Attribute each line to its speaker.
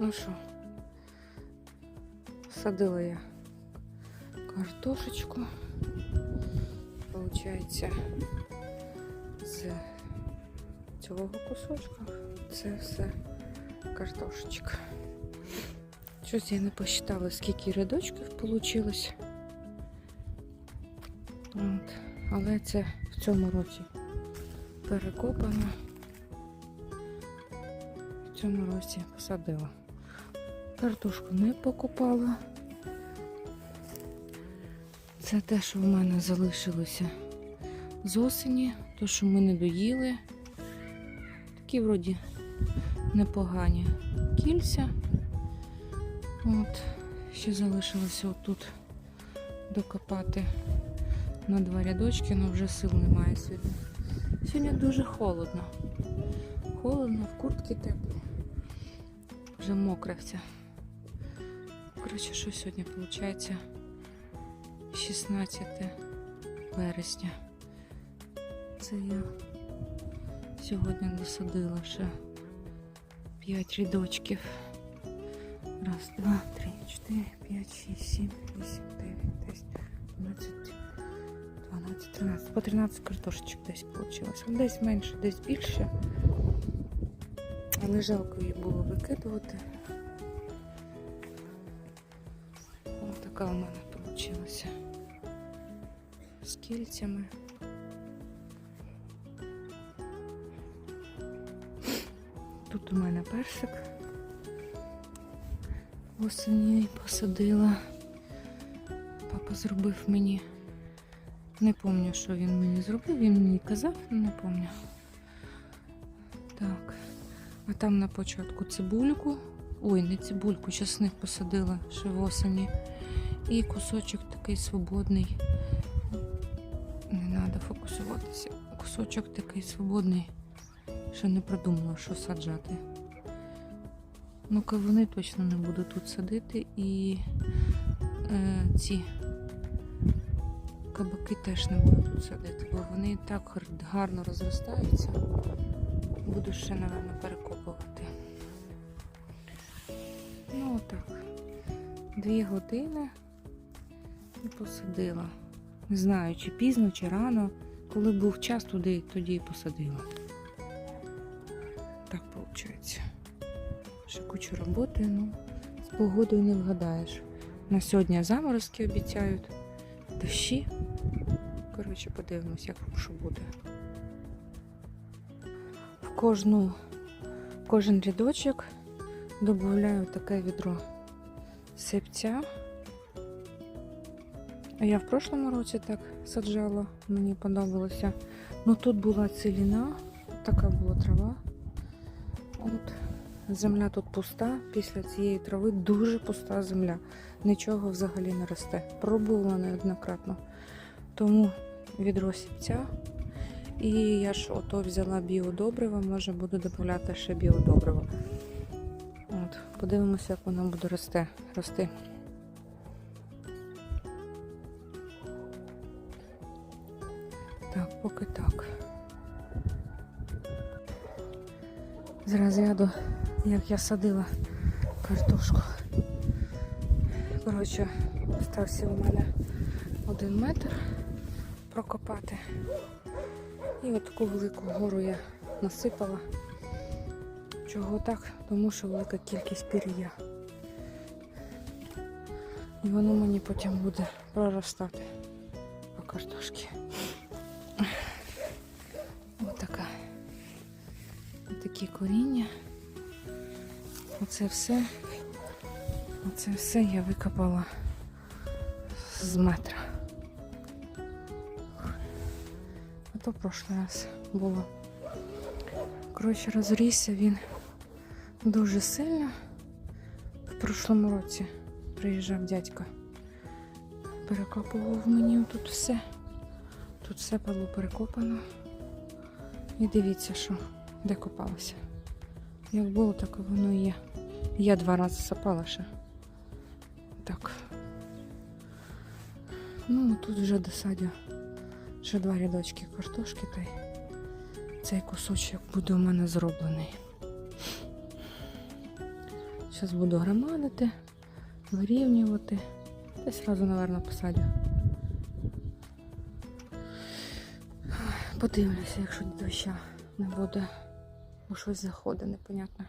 Speaker 1: Ну що, садила я картошечку. Получається, з цього кусочка це все картошечка. Щось я не посчитала, скільки рядочків вийшло. От. Але це в цьому році перекопано. В цьому році посадила. Картошку не покупала. Це те, що в мене залишилося з осені, то, що ми не доїли. Такі вроді непогані кільця. От, ще залишилося отут докопати на два рядочки, але вже сил немає сьогодні. Сьогодні дуже холодно. Холодно, в куртці тепло. Вже мокра вся. Коротше, що сьогодні виходить? 16 вересня. Це я сьогодні досадила ще 5 рядочків. Раз, два, три, чотири, п'ять, шість, сім, вісім, дев'ять, десять, дванадцять, дванадцять, тринадцять. По 13 картошечок десь вийшло. Десь менше, десь більше. Але жалко її було викидувати. Така у мене вийшла. З кільцями. Тут у мене персик. Осені посадила. Папа зробив мені. Не пам'ятаю, що він мені зробив. Він мені казав, не пам'ятаю. Так. А там на початку цибульку. Ой, не цибульку, часник посадила ще в осені. І кусочок такий свободний. Не треба фокусуватися. Кусочок такий свободний. Ще не продумала, що саджати. Ну, кавуни точно не буду тут садити і е, ці кабаки теж не буду тут садити, бо вони так гарно розростаються. Буду ще, напевно, перекопувати. Ну, отак. Дві години і посадила. Не знаю, чи пізно, чи рано. Коли був час, туди, тоді і посадила. Так виходить. Ще кучу роботи, ну, з погодою не вгадаєш. На сьогодні заморозки обіцяють, дощі. Коротше, подивимось, як що буде. В кожну, в кожен рядочок додаю таке відро сипця. Я в прошлому році так саджала, мені подобалося. Ну тут була ціліна, така була трава. От. Земля тут пуста, після цієї трави дуже пуста земля. Нічого взагалі не росте. Пробувала неоднократно. Тому відро сіпця. І я ж ото взяла біодобриво, може буду додати ще біодобриво. От, подивимося, як воно буде рости. рости. Так, поки так. З розряду, як я садила картошку. Коротше, стався у мене один метр прокопати. І от таку велику гору я насипала. Чого так? Тому що велика кількість пір'я. І воно мені потім буде проростати по картошці. Ось така. Такі коріння. Оце все. Оце все я викопала з метра. А то в прошлий раз було. Коротше, розрісся він дуже сильно. В прошлому році приїжджав дядько. Перекопував мені тут все. Тут все було перекопано. І дивіться, що де копалося. Як було, так воно і є. Я два рази сапала ще. Так. Ну, тут вже досадю ще два рядочки картошки та й цей кусочок буде у мене зроблений. Зараз буду громадити, вирівнювати. Та сразу, напевно, посадю. Подивлюся, якщо доща не буде. Бо щось заходить, непонятно.